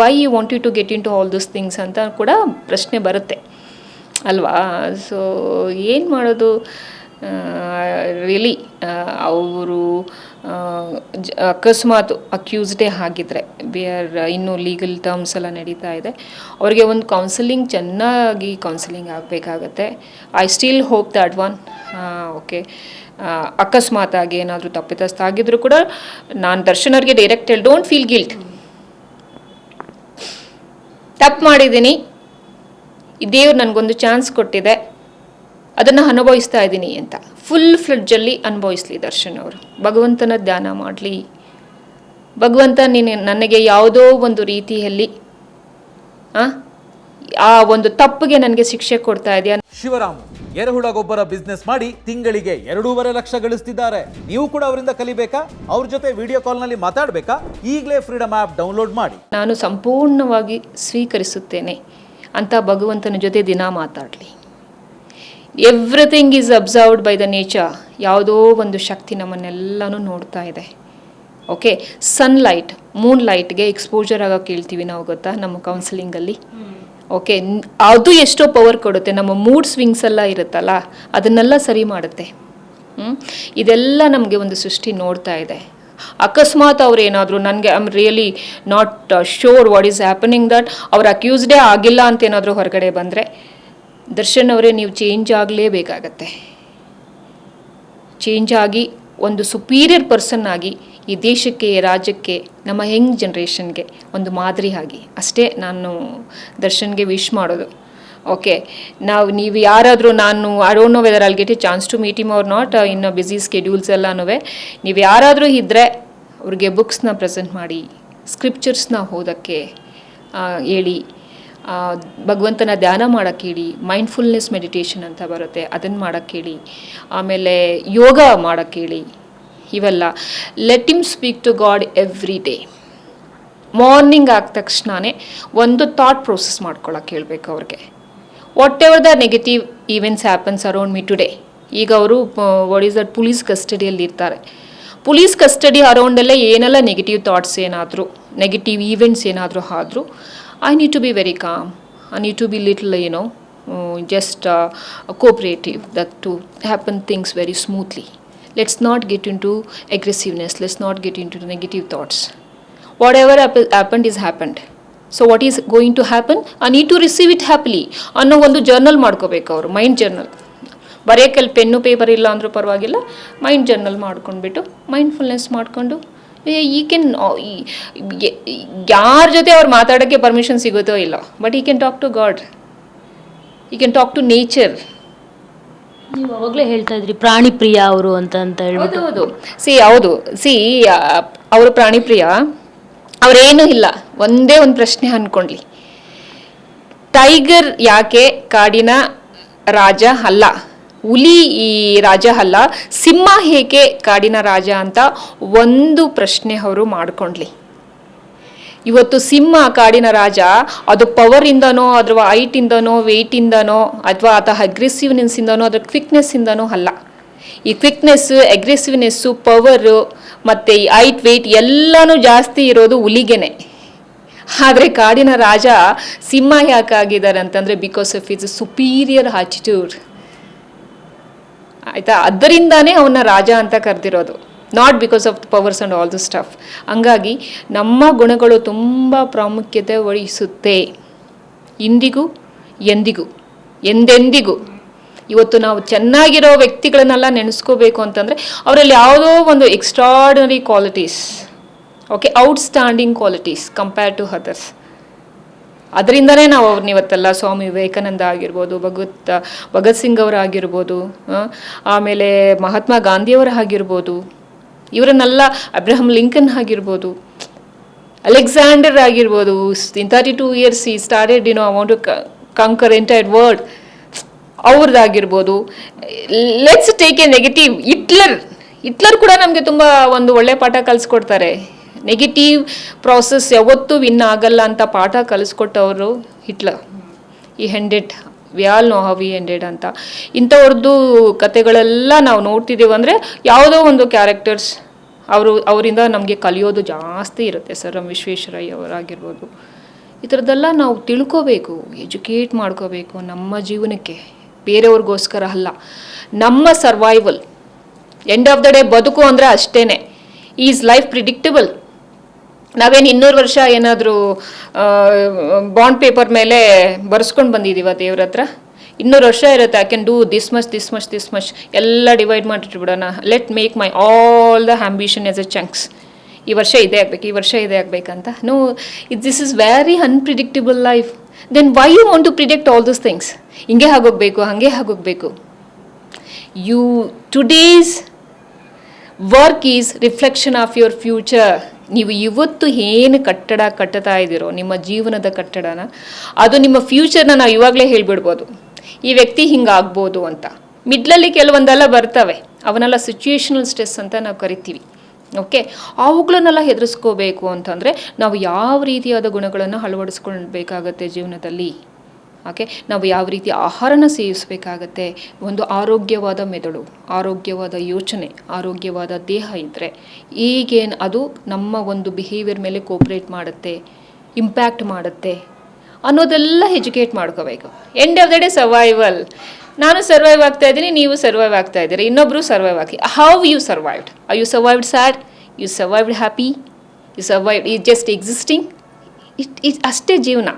Why you want you to get into all those things ಅಂತ ಕೂಡ ಪ್ರಶ್ನೆ ಬರುತ್ತೆ. ಅಲ್ವಾ? ಸೊ ಏನು ಮಾಡೋದು? ರಿಯಲಿ ಅವರು ಅಕಸ್ಮಾತ್ ಅಕ್ಯೂಸ್ಡೇ ಆಗಿದ್ದರೆ ಆರ್ ಇನ್ನೂ ಲೀಗಲ್ ಟರ್ಮ್ಸ್ ಎಲ್ಲ ನಡೀತಾ ಇದೆ. ಅವರಿಗೆ ಒಂದು ಕೌನ್ಸಿಲಿಂಗ್ ಚೆನ್ನಾಗಿ counselling ಆಗಬೇಕಾಗತ್ತೆ. I still hope that one okay ಅಕಸ್ಮಾತ್ ಆಗಿ ಏನಾದರೂ ತಪ್ಪಿತಸ್ಥ ಆಗಿದ್ರು ಕೂಡ, ನಾನು ದರ್ಶನ್ ಅವ್ರಿಗೆ ಡೈರೆಕ್ಟ್ ಹೇಳಿ ಡೋಂಟ್ ಫೀಲ್ ಗಿಲ್ಟ್ ತಪ್ಪು ಮಾಡಿದ್ದೀನಿ. ದೇವ್ರು ನನಗೊಂದು ಚಾನ್ಸ್ ಕೊಟ್ಟಿದೆ. ಅದನ್ನು ಅನುಭವಿಸ್ತಾ ಇದ್ದೀನಿ ಅಂತ. ಫುಲ್ ಫ್ಲಡ್ಜಲ್ಲಿ ಅನುಭವಿಸ್ಲಿ ದರ್ಶನ್ ಅವರು. ಭಗವಂತನ ಧ್ಯಾನ ಮಾಡಲಿ. ಭಗವಂತ ನೀನು ನನಗೆ ಯಾವುದೋ ಒಂದು ರೀತಿಯಲ್ಲಿ ಆ ಒಂದು ತಪ್ಪಿಗೆ ನನಗೆ ಶಿಕ್ಷೆ ಕೊಡ್ತಾ ಇದೆಯಾ? ಶಿವರಾಮ್. ಎರೆಹುಳ ಗೊಬ್ಬರ ಬಿಸ್ನೆಸ್ ಮಾಡಿ ತಿಂಗಳಿಗೆ ಎರಡೂವರೆ ಲಕ್ಷ ಗಳಿಸ್ತಿದ್ದಾರೆ. ನೀವು ಕೂಡ ಅವರಿಂದ ಕಲಿಬೇಕಾ? ಅವ್ರ ಜೊತೆ ವಿಡಿಯೋ ಕಾಲ್ನಲ್ಲಿ ಮಾತಾಡಬೇಕಾ? ಈಗಲೇ ಫ್ರೀಡಮ್ ಆ್ಯಪ್ ಡೌನ್ಲೋಡ್ ಮಾಡಿ. ನಾನು ಸಂಪೂರ್ಣವಾಗಿ ಸ್ವೀಕರಿಸುತ್ತೇನೆ. ಅಂತ ಭಗವಂತನ ಜೊತೆ ದಿನ ಮಾತಾಡಲಿ. Everything is observed by the nature ಯಾವುದೋ ಒಂದು ಶಕ್ತಿ ನಮ್ಮನ್ನೆಲ್ಲನೂ ನೋಡ್ತಾ ಇದೆ. ಓಕೆ ಸನ್ಲೈಟ್ ಮೂನ್ ಲೈಟ್ಗೆ ಎಕ್ಸ್ಪೋಜರ್ ಆಗೋಕೆ ಹೇಳ್ತೀವಿ ನಾವು ಗೊತ್ತಾ? ನಮ್ಮ ಕೌನ್ಸಿಲಿಂಗಲ್ಲಿ ಓಕೆ ಅದು ಎಷ್ಟೋ ಪವರ್ ಕೊಡುತ್ತೆ. ನಮ್ಮ ಮೂಡ್ ಸ್ವಿಂಗ್ಸ್ ಎಲ್ಲ ಇರುತ್ತಲ್ಲ, ಅದನ್ನೆಲ್ಲ ಸರಿ ಮಾಡುತ್ತೆ? ಇದೆಲ್ಲ ನಮಗೆ ಒಂದು ಸೃಷ್ಟಿ ನೋಡ್ತಾ ಇದೆ. ಅಕಸ್ಮಾತ್ ಅವ್ರು ಏನಾದರೂ, ನನಗೆ I am really not sure what is happening that ಅವ್ರು ಅಕ್ಯೂಸ್ಡೇ ಆಗಿಲ್ಲ ಅಂತ ಏನಾದರೂ ಹೊರಗಡೆ ಬಂದರೆ, ದರ್ಶನ್ ಅವರೇ, ನೀವು ಚೇಂಜ್ ಆಗಲೇಬೇಕಾಗತ್ತೆ. ಚೇಂಜ್ ಆಗಿ ಒಂದು ಸುಪೀರಿಯರ್ ಪರ್ಸನ್ ಆಗಿ ಈ ದೇಶಕ್ಕೆ ರಾಜ್ಯಕ್ಕೆ, ನಮ್ಮ ಯಂಗ್ ಜನ್ರೇಷನ್ಗೆ ಒಂದು ಮಾದರಿ ಆಗಿ. ಅಷ್ಟೇ ನಾನು ದರ್ಶನ್ಗೆ ವಿಶ್ ಮಾಡೋದು. ಓಕೆ ನಾವು, ನೀವು ಯಾರಾದರೂ ನಾನು I don't know whether I'll get a chance to meet him or not ಇನ್ನು ಬ್ಯುಸಿ ಸ್ಕೆಡ್ಯೂಲ್ಸ್ ಎಲ್ಲನೂ ನೀವು ಯಾರಾದರೂ ಇದ್ದರೆ ಅವ್ರಿಗೆ ಬುಕ್ಸ್ನ ಪ್ರೆಸೆಂಟ್ ಮಾಡಿ ಸ್ಕ್ರಿಪ್ಚರ್ಸ್ನ ಓದೋಕ್ಕೆ ಹೇಳಿ. ಭಗವಂತನ ಧ್ಯಾನ ಮಾಡೋಕ್ಕೆ ಹೇಳಿ ಮೈಂಡ್ಫುಲ್ನೆಸ್ ಮೆಡಿಟೇಷನ್ ಅಂತ ಬರುತ್ತೆ ಅದನ್ನು ಮಾಡೋಕ್ಕೆ ಹೇಳಿ ಆಮೇಲೆ ಯೋಗ ಮಾಡೋಕ್ಕೆ ಹೇಳಿ ಇವೆಲ್ಲ. Let him speak to God every day morning ಆದ ತಕ್ಷಣವೇ ಒಂದು ಥಾಟ್ ಪ್ರೋಸೆಸ್ ಮಾಡ್ಕೊಳ್ಳೋಕೆ ಹೇಳಬೇಕು ಅವ್ರಿಗೆ. Whatever the negative events happens around me today ಈಗ ಅವರು ವಾಟ್ ಈಸ್ ದಟ್ ಪೊಲೀಸ್ ಕಸ್ಟಡಿಯಲ್ಲಿ ಇರ್ತಾರೆ. ಪೊಲೀಸ್ ಕಸ್ಟಡಿ ಅರೌಂಡಲ್ಲೇ ಏನೆಲ್ಲ ನೆಗೆಟಿವ್ ಥಾಟ್ಸ್ ಏನಾದರೂ ನೆಗೆಟಿವ್ ಈವೆಂಟ್ಸ್ ಏನಾದರೂ ಆದರೂ I need to be very calm I need to be little ಏನೋ just cooperative that to happen things very smoothly let's not get in to aggressiveness let's not get in to negative thoughts whatever happened is happened so what is going to happen I need to receive it happily ಅನ್ನೋ ಒಂದು journal ಮಾಡ್ಕೋಬೇಕು ಅವರು mind journal ಬರೆಯೋಕೆಲ್ಲಿ pen paper ಇಲ್ಲ ಅಂದರೂ ಪರವಾಗಿಲ್ಲ mind journal ಮಾಡ್ಕೊಂಡ್ಬಿಟ್ಟು mindfulness ಮಾಡಿಕೊಂಡು ಈ ಕೆನ್ ಯಾರ ಜೊತೆ ಅವ್ರು ಮಾತಾಡೋಕ್ಕೆ ಪರ್ಮಿಷನ್ ಸಿಗುತ್ತೋ ಇಲ್ಲ but I can talk to God I can talk to nature ನೀವು ಅವಾಗಲೇ ಹೇಳ್ತಾ ಇದ್ರಿ ಪ್ರಾಣಿ ಪ್ರಿಯ ಅವರು ಅಂತ ಅಂತ ಹೇಳ್ಬೋದು ಹೌದು ಹೌದು. ಸಿ ಹೌದು. ಸಿ ಅವರು ಪ್ರಾಣಿ ಪ್ರಿಯ ಅವರೇನೂ ಇಲ್ಲ. ಒಂದೇ ಒಂದು ಪ್ರಶ್ನೆ ಅನ್ಕೊಂಡ್ಲಿ. ಟೈಗರ್ ಯಾಕೆ ಕಾಡಿನ ರಾಜ ಅಲ್ಲ? ಹುಲಿ ಈ ರಾಜ ಅಲ್ಲ, ಸಿಂಹ ಹೇಗೆ ಕಾಡಿನ ರಾಜ ಅಂತ ಒಂದು ಪ್ರಶ್ನೆ ಅವರು ಮಾಡ್ಕೊಂಡ್ಲಿ. ಇವತ್ತು ಸಿಂಹ ಕಾಡಿನ ರಾಜ, ಅದು ಪವರಿಂದನೋ ಇಂದನೋ ಹೈಟಿಂದನೋ ವೆಯ್ಟಿಂದನೋ ಅಥವಾ ಆತ ಅಗ್ರೆಸಿವ್ನೆಸ್ಸಿಂದನೋ ಅದ್ರ ಕ್ವಿಕ್ನೆಸ್ಸಿಂದನೋ ಅಲ್ಲ. ಈ ಕ್ವಿಕ್ನೆಸ್ಸು ಅಗ್ರೆಸಿವ್ನೆಸ್ಸು ಪವರು ಮತ್ತು ಈ ಹೈಟ್ ವೆಯ್ಟ್ ಎಲ್ಲನೂ ಜಾಸ್ತಿ ಇರೋದು ಹುಲಿಗೆನೆ. ಆದರೆ ಕಾಡಿನ ರಾಜ ಸಿಂಹ ಯಾಕಾಗಿದ್ದಾರೆ ಅಂತಂದರೆ because of his superior attitude ಆಯಿತಾ? ಅದರಿಂದಾನೇ ಅವನ್ನ ರಾಜ ಅಂತ ಕರೆದಿರೋದು. Not because of powers and all the stuff ಹಂಗಾಗಿ ನಮ್ಮ ಗುಣಗಳು ತುಂಬ ಪ್ರಾಮುಖ್ಯತೆ ವಹಿಸುತ್ತೆ. ಇಂದಿಗೂ, ಎಂದಿಗೂ, ಎಂದೆಂದಿಗೂ. ಇವತ್ತು ನಾವು ಚೆನ್ನಾಗಿರೋ ವ್ಯಕ್ತಿಗಳನ್ನೆಲ್ಲ ನೆನೆಸ್ಕೋಬೇಕು ಅಂತಂದರೆ ಅವರಲ್ಲಿ ಯಾವುದೋ ಒಂದು extraordinary qualities okay outstanding qualities compare to others ಅದರಿಂದನೇ ನಾವು ಅವ್ರನ್ನ ಇವತ್ತೆಲ್ಲ ಸ್ವಾಮಿ ವಿವೇಕಾನಂದ ಆಗಿರ್ಬೋದು, ಭಗವತ್, ಭಗತ್ ಸಿಂಗ್ ಅವರ ಆಗಿರ್ಬೋದು ಆಮೇಲೆ ಮಹಾತ್ಮ ಗಾಂಧಿಯವರ ಆಗಿರ್ಬೋದು, ಇವರನ್ನೆಲ್ಲ ಅಬ್ರಹಂ ಲಿಂಕನ್ ಆಗಿರ್ಬೋದು, ಅಲೆಕ್ಸಾಂಡರ್ ಆಗಿರ್ಬೋದು, in thirty two years he started you know I want to conquer entire world ಅವ್ರದ್ದಾಗಿರ್ಬೋದು let's take a negative Hitler Hitler ಕೂಡ ನಮಗೆ ತುಂಬ ಒಂದು ಒಳ್ಳೆ ಪಾಠ ಕಲಿಸ್ಕೊಡ್ತಾರೆ. ನೆಗೆಟಿವ್ ಪ್ರಾಸೆಸ್ ಯಾವತ್ತೂ ವಿನ್ ಆಗಲ್ಲ ಅಂತ ಪಾಠ ಕಲಿಸ್ಕೊಟ್ಟವರು Hitler. He ended we all know how we ended ಅಂತ. ಇಂಥವ್ರದ್ದು ಕತೆಗಳೆಲ್ಲ ನಾವು ನೋಡ್ತಿದ್ದೀವಿ ಅಂದರೆ ಯಾವುದೋ ಒಂದು ಕ್ಯಾರೆಕ್ಟರ್ಸ್ ಅವರು, ಅವರಿಂದ ನಮಗೆ ಕಲಿಯೋದು ಜಾಸ್ತಿ ಇರುತ್ತೆ. ಸರ್ ಎಂ ವಿಶ್ವೇಶ್ವರಯ್ಯ ಅವರಾಗಿರ್ಬೋದು. ಈ ಥರದ್ದೆಲ್ಲ ನಾವು ತಿಳ್ಕೋಬೇಕು ಎಜುಕೇಟ್ ಮಾಡ್ಕೋಬೇಕು ನಮ್ಮ ಜೀವನಕ್ಕೆ. ಬೇರೆಯವ್ರಿಗೋಸ್ಕರ ಅಲ್ಲ. ನಮ್ಮ survival end of the day ಬದುಕು ಅಂದರೆ ಅಷ್ಟೇ ಈಸ್ ಲೈಫ್ ಪ್ರಿಡಿಕ್ಟಬಲ್ ನಾವೇನು ಇನ್ನೂರು ವರ್ಷ ಏನಾದರೂ ಬಾಂಡ್ ಪೇಪರ್ ಮೇಲೆ ಬರ್ಸ್ಕೊಂಡು ಬಂದಿದ್ದೀವ ದೇವ್ರ ಹತ್ರ? ಇನ್ನೂರು ವರ್ಷ ಇರುತ್ತೆ I can do this much this much this much ಎಲ್ಲ divide ಮಾಡಿಟ್ಬಿಡೋಣ let make my all the ambition as a chunks ಈ ವರ್ಷ ಇದೇ ಆಗಬೇಕು, ಈ ವರ್ಷ ಇದೇ ಆಗಬೇಕಂತ. No it this is very unpredictable life then why you want to predict all those things ಹಿಂಗೆ ಆಗೋಗ್ಬೇಕು, ಹಾಗೆ ಆಗೋಗ್ಬೇಕು. You today's work is reflection of your future ನೀವು ಇವತ್ತು ಏನು ಕಟ್ಟಡ ಕಟ್ಟತಾ ಇದ್ದೀರೋ, ನಿಮ್ಮ ಜೀವನದ ಕಟ್ಟಡನ, ಅದು ನಿಮ್ಮ ಫ್ಯೂಚರ್ನ ನಾವು ಇವಾಗಲೇ ಹೇಳ್ಬಿಡ್ಬೋದು. ಈ ವ್ಯಕ್ತಿ ಹಿಂಗಾಗ್ಬೋದು ಅಂತ. ಮಿಡ್ಲಲ್ಲಿ ಕೆಲವೊಂದೆಲ್ಲ ಬರ್ತವೆ. ಅವನ್ನೆಲ್ಲ ಸಿಚುಯೇಷನಲ್ ಸ್ಟ್ರೆಸ್ ಅಂತ ನಾವು ಕರಿತೀವಿ. ಓಕೆ ಅವುಗಳನ್ನೆಲ್ಲ ಹೆದರಿಸ್ಕೋಬೇಕು ಅಂತಂದರೆ, ನಾವು ಯಾವ ರೀತಿಯಾದ ಗುಣಗಳನ್ನು ಅಳವಡಿಸ್ಕೊಳ್ಬೇಕಾಗತ್ತೆ ಜೀವನದಲ್ಲಿ? ಓಕೆ ನಾವು ಯಾವ ರೀತಿ ಆಹಾರನ ಸೇವಿಸಬೇಕಾಗತ್ತೆ? ಒಂದು ಆರೋಗ್ಯವಾದ ಮೆದುಳು, ಆರೋಗ್ಯವಾದ ಯೋಚನೆ, ಆರೋಗ್ಯವಾದ ದೇಹ ಇದ್ದರೆ ಈಗೇನು ಅದು ನಮ್ಮ ಒಂದು ಬಿಹೇವಿಯರ್ ಮೇಲೆ ಕೋಪ್ರೇಟ್ ಮಾಡುತ್ತೆ ಇಂಪ್ಯಾಕ್ಟ್ ಮಾಡುತ್ತೆ ಅನ್ನೋದೆಲ್ಲ ಎಜುಕೇಟ್ ಮಾಡ್ಕೋಬೇಕು end of the day survival ನಾನು ಸರ್ವೈವ್ ಆಗ್ತಾ ಇದ್ದೀನಿ, ನೀವು ಸರ್ವೈವ್ ಆಗ್ತಾ ಇದ್ದೀರಿ ಇನ್ನೊಬ್ಬರು ಸರ್ವೈವ್ ಆಗಿ. How you survived I you survived sad you survived happy you survived is just existing it it ಅಷ್ಟೇ ಜೀವನ.